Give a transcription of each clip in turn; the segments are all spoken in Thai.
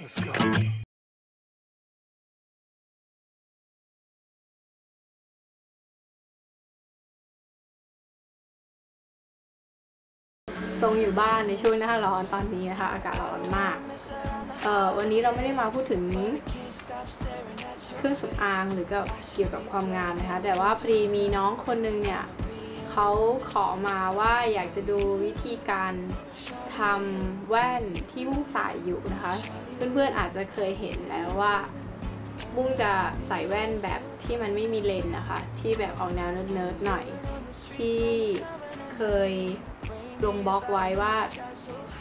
Let's go. ทรงอยู่บ้านในช่วงหน้าร้อนตอนนี้นะคะอากาศร้อนมาก เอ่อวันนี้เราไม่ได้มาพูดถึงเครื่องสำอางหรือกับเกี่ยวกับความงามนะคะ แต่ว่าพอดีมีน้องคนนึงเนี่ย เขาขอมาว่าอยากจะดูวิธีการทำแว่นที่บุ้งใส่อยู่นะคะ เพื่อนๆอาจจะเคยเห็นแล้วว่าบุ้งจะใส่แว่นแบบที่มันไม่มีเลนส์นะคะ ที่แบบออกแนวเนิร์ดๆหน่อย ที่เคยลงบล็อกไว้ว่า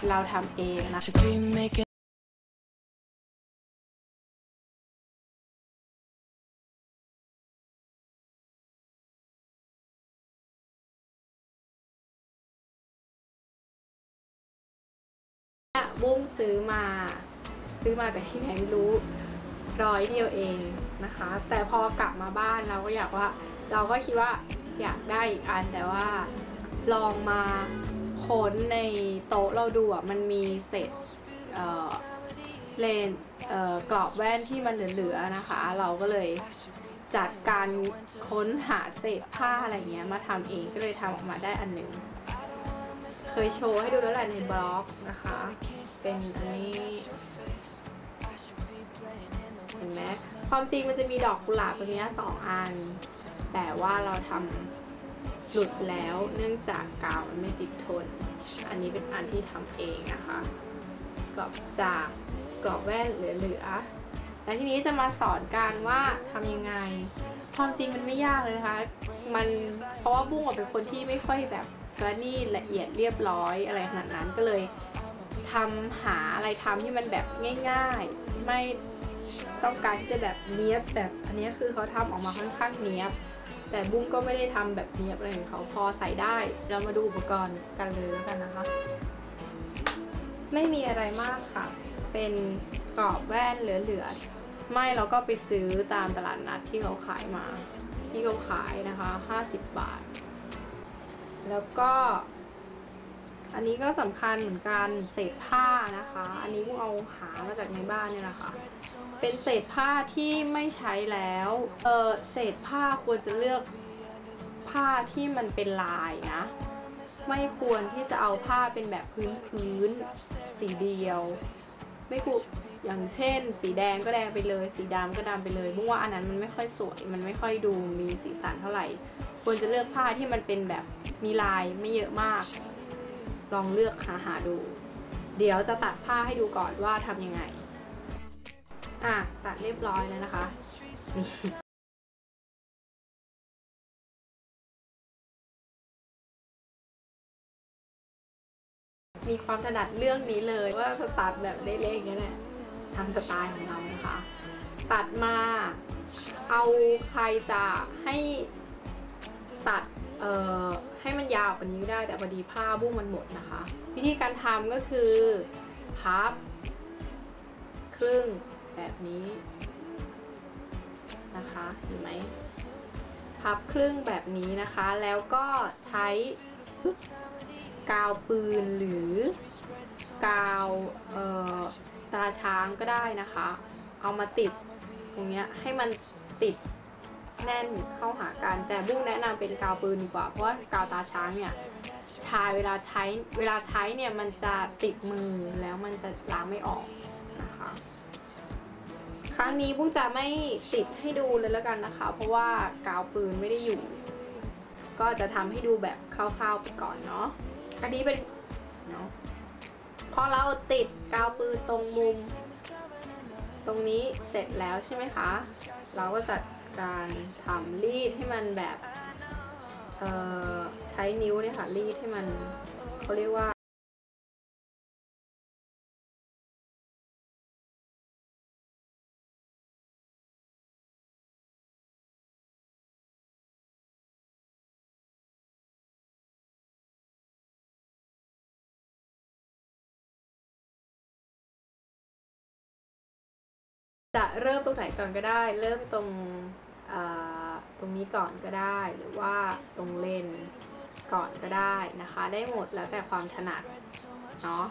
เราทำเองนะ บุ้งซื้อมา ซื้อมาจากที่ไหนไม่รู้ร้อยเดียวเองนะคะ แต่พอกลับมาบ้านเราก็อยากว่า เราก็คิดว่าอยากได้อีกอันแต่ว่าลองมาค้นในโต๊ะเราดูอะมันมีเศษเอ่อเลนเอ่อกรอบแว่นที่มันเหลือๆนะคะ เราก็เลยจัดการค้นหาเศษผ้าอะไรเงี้ยมาทำเองก็เลยทำออกมาได้อันหนึ่ง เคยโชว์ให้ดูแล้วแหละในบล็อกนะคะ เป็นอันนี้เห็นไหมความจริงมันจะมีดอกกุหลาบตัวนี้สองอัน แต่ว่าเราทำหลุดแล้วเนื่องจากกาวมันไม่ติดทน อันนี้เป็นอันที่ทำเองนะคะกรอบจากกรอบแว่นเหลือๆและทีนี้จะมาสอนการว่าทำยังไง ความจริงมันไม่ยากเลยนะคะ มันเพราะว่าบุ้งอะเป็นคนที่ไม่ค่อยแบบ กระนี่ละเอียดเรียบร้อยอะไรขนาดนั้นก็เลยทำหาอะไรทำที่มันแบบง่ายๆ ไม่ต้องการที่จะแบบเนี้ยบแบบอันนี้คือเขาทำออกมาค่อนข้างเนี้ยบ แต่บุ้งก็ไม่ได้ทำแบบเนี้ยบอะไรของเขาพอใส่ได้ เรามาดูอุปกรณ์กันเลยแล้วกันนะคะ ไม่มีอะไรมากค่ะ เป็นกรอบแว่นเหลือๆไม่เราก็ไปซื้อตามตลาดนัดที่เขาขายมา ที่เขาขายนะคะ 50 บาท แล้วก็ อันนี้ก็สำคัญเหมือนกันเศษผ้านะคะ อันนี้พวกเอาหามาจากในบ้านเนี่ยนะคะเป็นเศษผ้าที่ไม่ใช้แล้ว เออเศษผ้าควรจะเลือกผ้าที่มันเป็นลายนะ ไม่ควรที่จะเอาผ้าเป็นแบบพื้นพื้นๆสีเดียว ไม่ควรอย่างเช่น สีแดงก็แดงไปเลย สีดำก็ดำไปเลยบุ้งว่าอันนั้นมันไม่ค่อยสวย มันไม่ค่อยดูมีสีสันเท่าไหร่ ควรจะเลือกผ้าที่มันเป็นแบบมีลายไม่เยอะมาก ลองเลือกหาหาดู เดี๋ยวจะตัดผ้าให้ดูก่อนว่าทำยังไง อะ ตัดเรียบร้อยแล้วนะคะนี่มีความถนัดเรื่องนี้เลยว่าจะตัดแบบเละๆอย่างนี้แหละทำสไตล์ของเรานะคะ ตัดมาเอาใครจะให้ ตัดให้มันยาวกว่านี้ได้แต่พอดีผ้าบุ้งมันหมดนะคะ วิธีการทำก็คือพับ ครึ่งแบบนี้นะคะเห็นไหมพับครึ่งแบบนี้นะคะ แล้วก็ใช้กาวปืนหรือกาวตาช้างก็ได้นะคะ เอามาติดตรงเนี้ยให้มันติด แน่นเข้าหากัน แต่บุ้งแนะนำเป็นกาวปืนดีกว่า เพราะว่ากาวตาช้างเนี่ยชายเวลาใช้เวลาใช้เนี่ยมันจะติดมือแล้วมันจะล้างไม่ออกนะคะ ครั้งนี้บุ้งจะไม่ติดให้ดูเลยแล้วกันนะคะ เพราะว่ากาวปืนไม่ได้อยู่ ก็จะทำให้ดูแบบคร่าวๆไปก่อนเนาะอันนี้เป็นเนาะพอเราติดกาวปืนตรงมุม ตรงนี้เสร็จแล้วใช่ไหมคะ เราก็จัด การทำรีดให้มันแบบใช้นิ้วเนี่ยค่ะรีดให้มันเขาเรียกว่า จะเริ่มตรงไหนก่อนก็ได้ เริ่มตรงตรงนี้ก่อนก็ได้ หรือว่าตรงเลนก่อนก็ได้นะคะ ได้หมดแล้วแต่ความถนัดเนาะ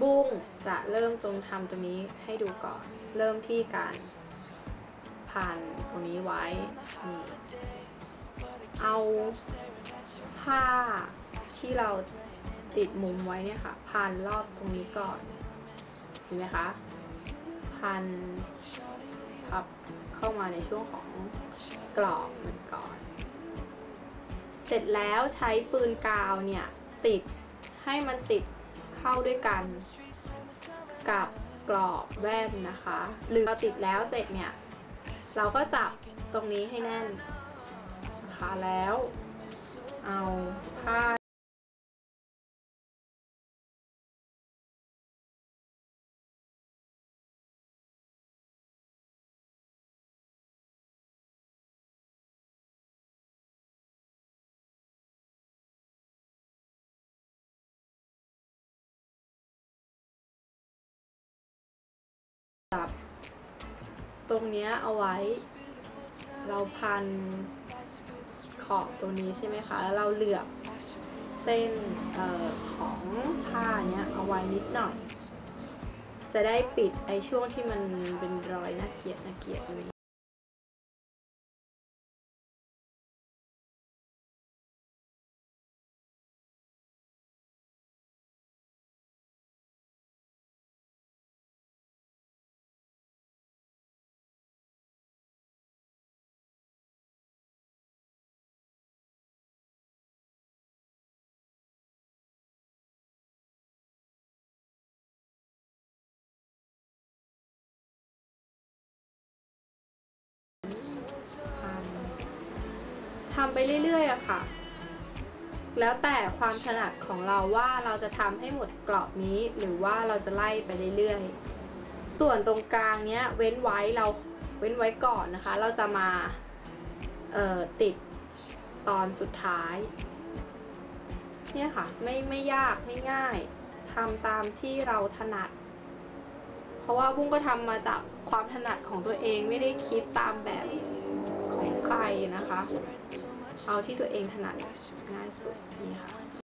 บุ้งจะเริ่มตรงทำตรงนี้ให้ดูก่อน เริ่มที่การพันตรงนี้ไว้นี่เอาผ้าที่เราติดมุมไว้เนี่ยค่ะพันรอบตรงนี้ก่อนเห็นไหมคะ พันพับเข้ามาในช่วงของกรอบมันก่อน เสร็จแล้วใช้ปืนกาวเนี่ยติดให้มันติดเข้าด้วยกันกับกรอบแว่นนะคะ หรือเราติดแล้วเสร็จเนี่ย เราก็จับตรงนี้ให้แน่นนะคะแล้วเอาผ้า จับตรงเนี้ยเอาไว้ เราพันขอบตรงนี้ใช่ไหมคะ แล้วเราเหลือบเส้นออของผ้าเนี้ยเอาไว้นิดหน่อย จะได้ปิดไอช่วงที่มันเป็นรอยน่าเกลียดน่าเกลียดตรงนี้ ทำไปเรื่อยๆอะค่ะ แล้วแต่ความถนัดของเราว่าเราจะทำให้หมดกรอบนี้หรือว่าเราจะไล่ไปเรื่อยๆ ส่วนตรงกลางเนี้ยเว้นไว้เราเว้นไว้ก่อนนะคะ เราจะมาติดตอนสุดท้าย เนี่ยค่ะ ไม่ไม่ยากไม่ง่ายทำตามที่เราถนัด ราะว่าบุ้งก็ทำมาจากความถนัดของตัวเองไม่ได้คิดตามแบบของใครนะคะ เอาที่ตัวเองถนัดง่ายสุดนี่ค่ะ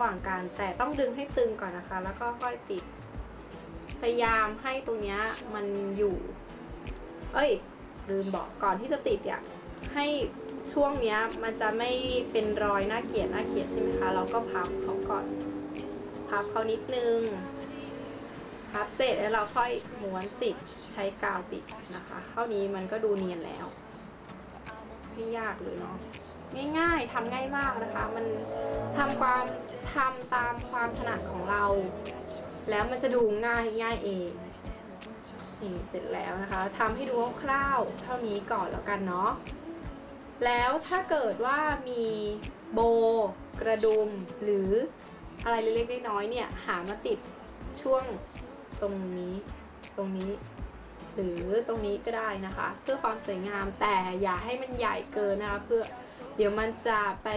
ระหว่างการแต่ต้องดึงให้ตึงก่อนนะคะ แล้วก็ค่อยติด พยายามให้ตรงเนี้ยมันอยู่ เอ้ย ลืมบอกก่อนที่จะติดเนี่ยให้ช่วงเนี้ยมันจะไม่เป็นรอยน่าเกลียดน่าเกลียดใช่ไหมคะ เราก็พับเขาก่อน พับเขานิดนึง พับเสร็จแล้วเราค่อยม้วนติดใช้กาวติดนะคะ เท่านี้มันก็ดูเนียนแล้ว ไม่ยากเลยเนาะ ง่ายๆทำง่ายมากนะคะ มันทำความทำตามความถนัดของเรา แล้วมันจะดูง่ายง่ายเองนี่เสร็จแล้วนะคะทำให้ดูคร่าวๆเท่านี้ก่อนแล้วกันเนาะแล้วถ้าเกิดว่ามีโบ กระดุมหรืออะไรเล็กๆน้อยๆเนี่ย หามาติดช่วงตรงนี้ตรงนี้ หรือตรงนี้ก็ได้นะคะเพื่อความสวยงามแต่อย่าให้มันใหญ่เกินนะคะเพื่อเดี๋ยวมันจะไป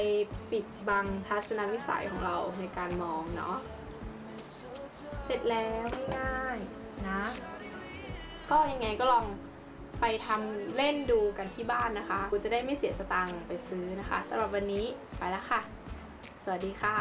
ปิดบังทัศนวิสัยของเราในการมองเนาะเสร็จแล้วง่ายๆนะ ก็ยังไงก็ลองไปทำเล่นดูกันที่บ้านนะคะคุณจะได้ไม่เสียสตังค์ไปซื้อนะคะสำหรับวันนี้ไปแล้วค่ะ สวัสดีค่ะ